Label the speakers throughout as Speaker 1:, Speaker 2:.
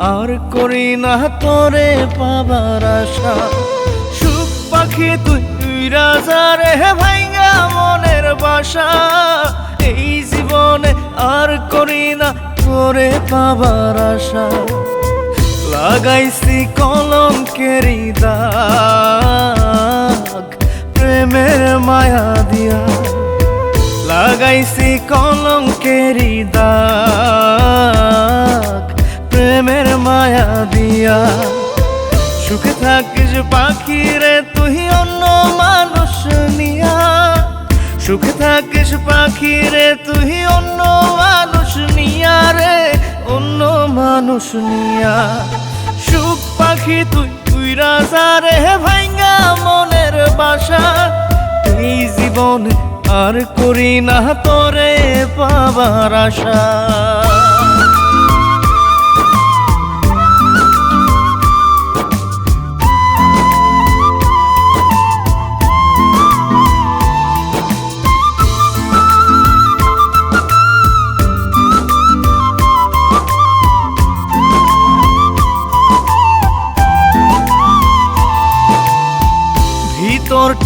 Speaker 1: আর করি না তোরে পাবার আশা। সুখ পাখি তুই রাজা রে ভাইঙ্গা মনের বাসা। এই জীবনে আর করি না তোরে পাবার আশা। লাগাইছি কলঙ্কেরি দাগ, প্রেমের মায়া দিয়া। লাগাইছি কলঙ্কেরি দাগ, প্রেমের মায়া দিয়া। সুখে থাকিস পাখি রে তুই অন্য মানুষ নিয়া। সুখে থাকিস পাখি রে তুই অন্য মানুষ নিয়া রে, অন্য মানুষ নিয়া। সুখ পাখি তুই তুই রাজা রে, ভাইঙ্গা মনের বাসা। এই জীবনে আর করি না তোরে পাবার আশা।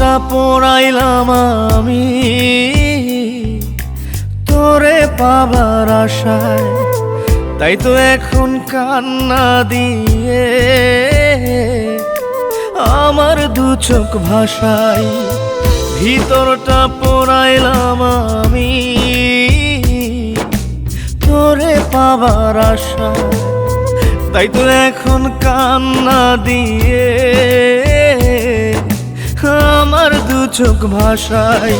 Speaker 1: ভিতরটা পড়াইলাম আমি। তোরে পাবার আশায়, তাই তো এখন কান্না দিয়ে আমার দু চোখ ভাষাই ভিতরটা পড়াইলাম আমি। তোরে পাবার আশায়, তাই তো এখন কান্না দিয়ে আমার দু চোখ ভাষায়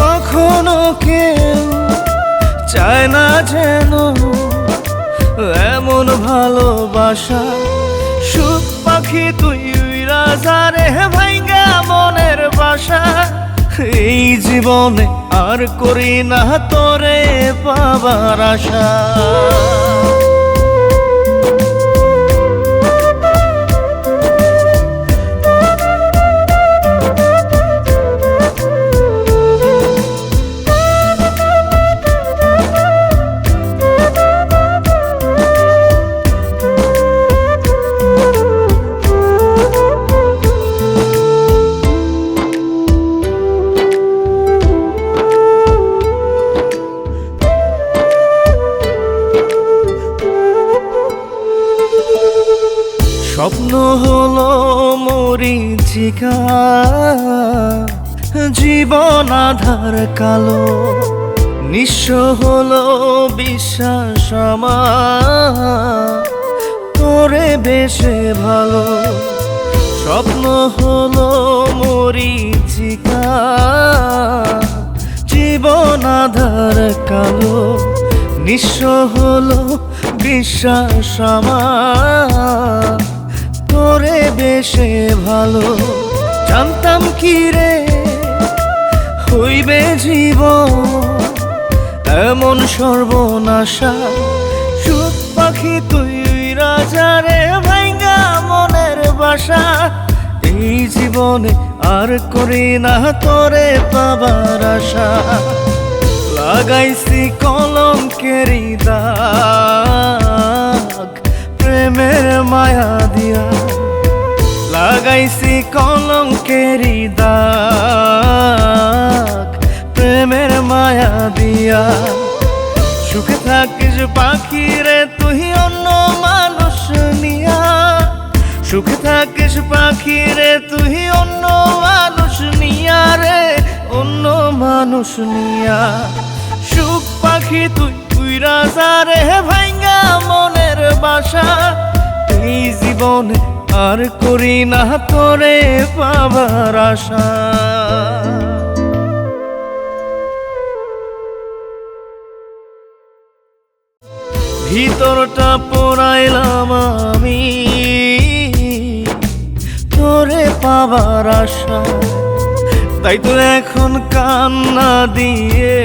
Speaker 1: কখনো কেউ চায় না যেন এমন ভালোবাসা। সুখ পাখি তুই রাজা রে ভাইঙ্গা মনের বাসা। এই জীবনে আর করি না তোরে পাবার আশা। মরিচিকা জীবন আধার কালো, নিঃস্ব হলো বিশ্বাস তোরে বেশে ভালো, স্বপ্ন হলো মরিচিকা জীবন আধার কালো, নিঃস্ব হলো বিশ্বাস আমার। তোরে বেশে ভালো। জানতাম কি রে? হইবে জীবন এমন সর্বনাশা। সুখ পাখি তুই রাজা রে, ভাইঙ্গা মনের বাসা। এই জীবনে আর করি না তোরে পাবার আশা। লাগাইছি কলঙ্কেরি দাগ লাগাইছি কলঙ্কেরি দাগ, প্রেমের মায়া দিয়া। সুখে থাকিস পাখি রে, তুই অন্য মানুষ নিয়া। সুখে থাকিস পাখি রে, তুই অন্য মানুষ নিয়া রে, অন্য মানুষ নিয়া। সুখ পাখি তুই তুই রাজা রে, ভাইঙ্গা মনের বাসা। জীবনে আর করি না তোরে পাবার আশা। ভিতরটা পড়াইলাম আমি, তোরে পাবার আশা। তাই তো এখন কান্না দিয়ে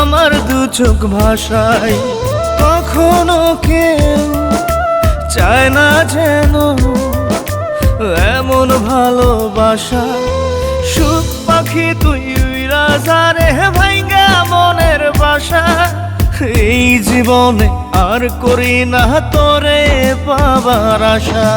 Speaker 1: আমার দু চোখ ভাষায় কখনো কেউ চায় না যেন এমন ভালোবাসা। সুখ পাখি তুই রাজা রে ভাইঙ্গা মনের বাসা। এই জীবনে আর করি না তোরে পাবার আশা।